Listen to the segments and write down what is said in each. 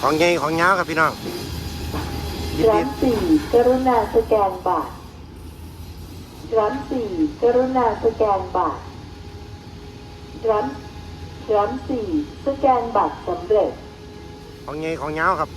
ของใหญ่ของยาวครับพี่น้องยินร้าดีนสี่กรุณาสแกนบัตรร้านสี่กรุณาสแกนบัตรร้านร้านสี่สแกนบัตรสำเร็จ ของใหญ่ของยาวครับ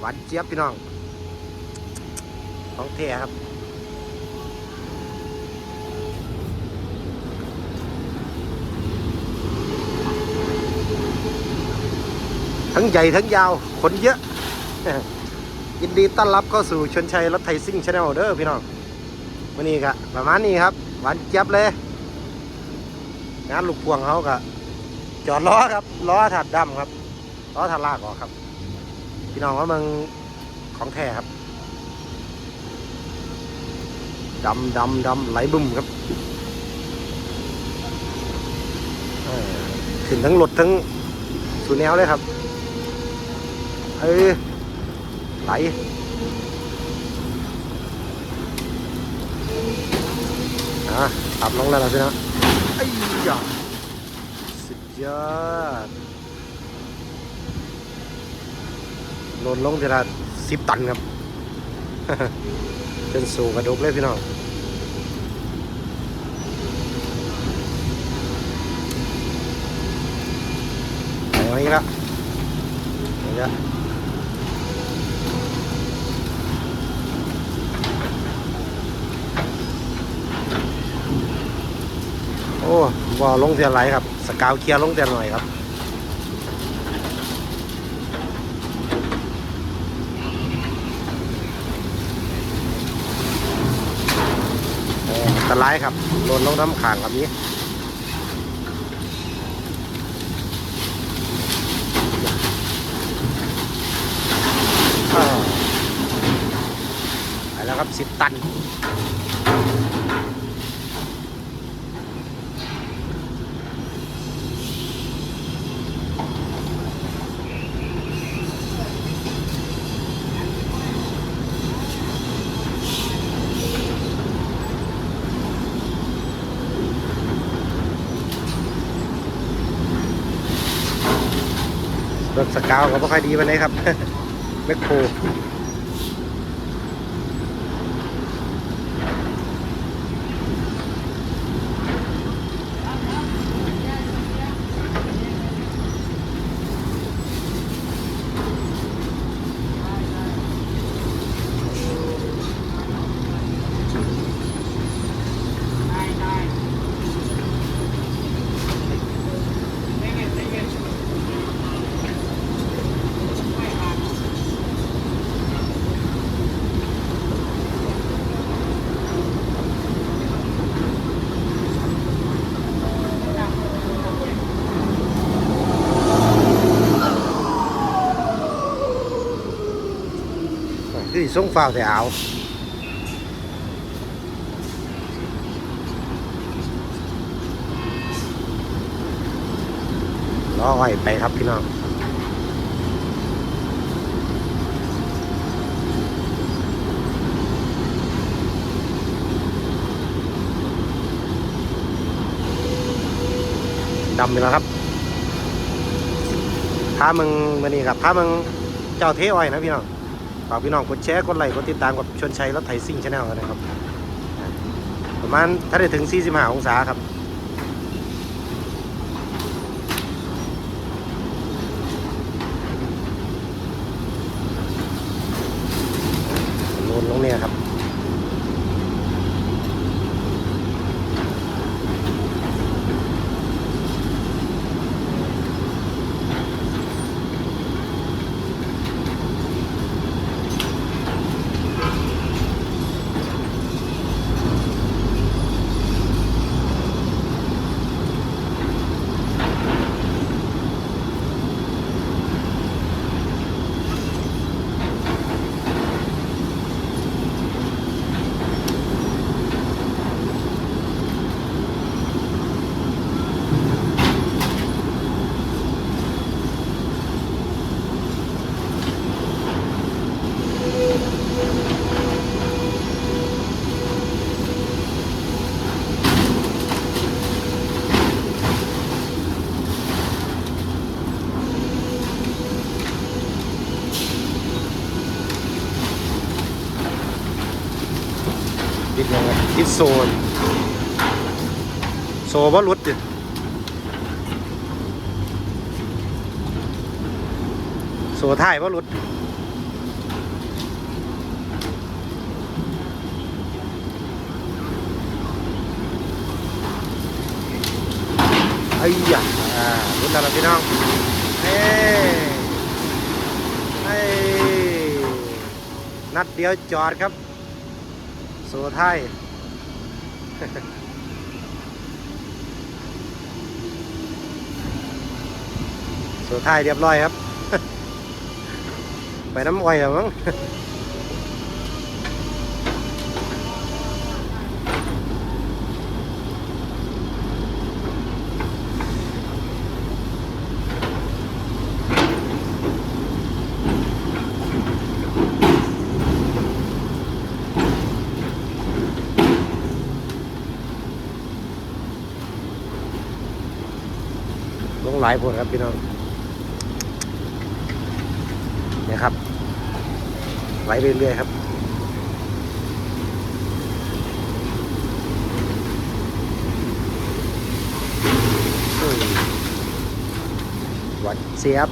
หวานเจี๊ยบพี่น้อง ของแท้ครับ ทั้งใหญ่ทั้งยาวขนเยอะ ยินดีต้อนรับเข้าสู่ชนชัยรถไทยซิ่งชาแนลเด้อพี่น้องวันนี้ก็ประมาณนี้ครับหวานเจี๊ยบเลย งานลูกพวงเขาก็จอดล้อครับล้อถัดดำครับล้อถัดลากออกครับ พี่น้องว่ามันของแท้ครับดำดำดำไหลบึ้มครับขึ้นทั้งรถทั้งสูแนวเลยครับ เอ้ยไหลอะขับลงแล้วนะพี่นะไอ้ยาสุดยอดโหลดลงทีละสิบตันครับเป็นสูงกระดกเลยพี่น้องไปไว้อีกแล้วเดี๋ยวจะโอ้บ่ลงเทียนไหลครับ สกาวเคลียร์ลงเทียนหน่อยครับอ้อันตรายครับโดนลงน้ำขางแบบนี้อ้าวไปแล้วครับสิบตัน สกาวก็ไม่ค่อยดีวันนี้ครับแมคโคร คือส่งฟ้าแต่เอาล้ออ้อยไปครับพี่น้องดำไปแล้วครับถ้ามึงมานี่ครับถ้ามึงเจ้าเทอ้อยนะพี่น้อง ฝากพี่น้องกดแชร์กดไลค์กดติดตามกับชนชัยรถไถซิ่งชาแนลนะครับ ประมาณถ้าได้ถึง 45 องศาครับนู่นลงเนี่ยครับ โซนโซบ่หลุดดิโซท้ายบ่หลุดไอ้ยะอ่ารุ่นแล้วพี่น้องเอ้เอ้นัดเดียวจอดครับ โซท้าย สุดท้ายเรียบร้อยครับ ไปน้ำอ้อยแล้วมั้งายผลครับพี่น้องเนี่ยครับไหลไปเรื่อยๆครับหวัดเสียบ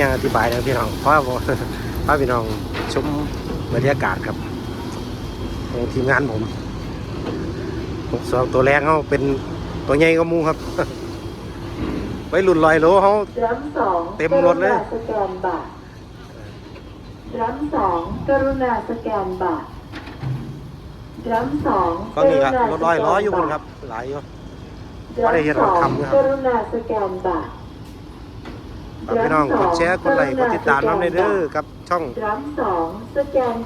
ย่างอธิบายนะพี่น้องเพราะว่าพาพี่น้องชมบรรยากาศครับของทีมงานผมหกสองตัวแรกเขาเป็นตัวใหญ่ก็มูครับไว้รุ่นลอยโลเขารัมสองเต็มรถเลยกรุณาสแกนบัตรรัมสองกรุณาสแกนบัตรรัมสองก็นี่ครับรถลอยล้ออยู่บนครับหลายอยู่บ่ได้เฮ็ดรถคำนะครับกรุณาสแกนบัตร ฝากพี่น้องกดแชร์กดไลค์กดติดตามน้ำในเด้อกับช่อง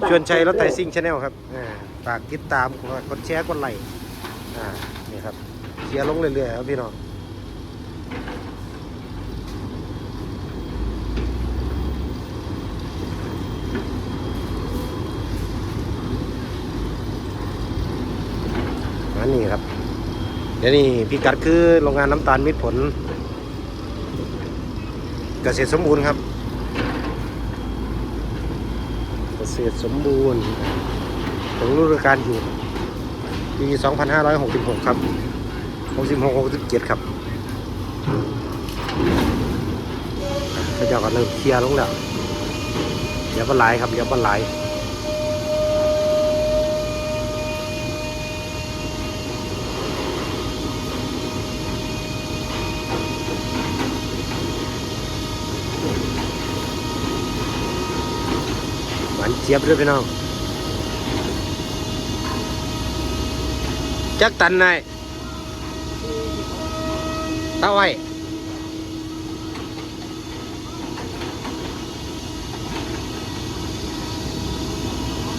ชวนชัยรถไถซิ่งชาแนลครับอ่าฝากติดตามกดแชร์กดไลค์อ่านี่ครับเชียลงเรื่อยๆครับพี่น้องอันนี้ครับเดี๋ยวนี้พิกัดคือโรงงานน้ำตาลมิตรผล เกษตรสมบูรณ์ครับ เกษตรสมบูรณ์ของฤดูกาลอยู่ปี 2566 ครับ 66 67 ครับเขาจะก็เริ่มเคลียร์ลงแล้วเดี๋ยวปลาไหลครับเดี๋ยวปลาไหล เจี๊ยบด้วยพี่น้องจักตันนายเต้าไว้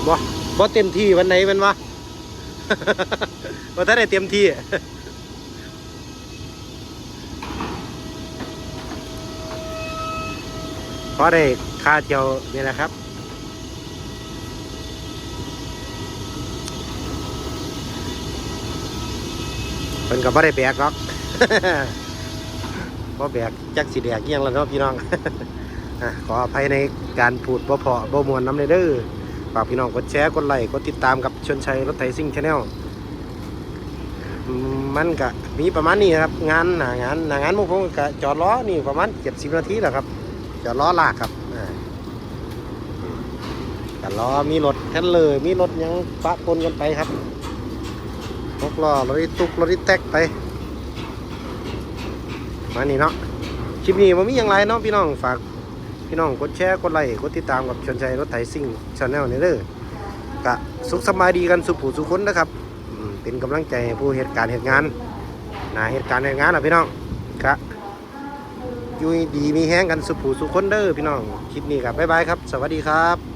บ่บ่เต็มที่วันไหนมันวะบ่ถ้าได้เต็มที่เพราะได้ค่าเที่ยวนี่แหละครับ พิ่นก็บ่ได้แบกหรอกบ่แบกจักสิแดกเอียงแล้วเนาะพี่น้องขออภัยในการพูดบ่เพอบ่มวนน้ำเด้อฝากพี่น้องกดแชร์กดไลค์กดติดตามกับชนชัยรถไถซิ่งชาแนลมันก็มีประมาณนี้ครับ งานหนางานหนางานมุกผมก็จอดล้อนี่ประมาณ70นาทีแหละครับ จอดล้อลากครับอ่ล้อมีรถแทนเลยมีรถยังปะปนกันไปครับ หกล้อรถตุกรถแท็กไป มานี่เนาะคลิปนี้มันมีอย่างไรเนาะพี่น้องฝากพี่น้องกดแชร์กดไลค์กดติดตามกับชนชัยรถไถซิ่งชาแนลนี่เด้อกะสุขสบายดีกันสุขผู้สุขคนนะครับเป็นกำลังใจผู้เหตุการณ์เหตุงานนะเหตุการณ์เหตุงานนะพี่น้องครับอยู่ดีมีแห้งกันสุขผู้สุขคนเด้อพี่น้องคลิปนี้ครับบ๊ายบายครับ สวัสดีครับ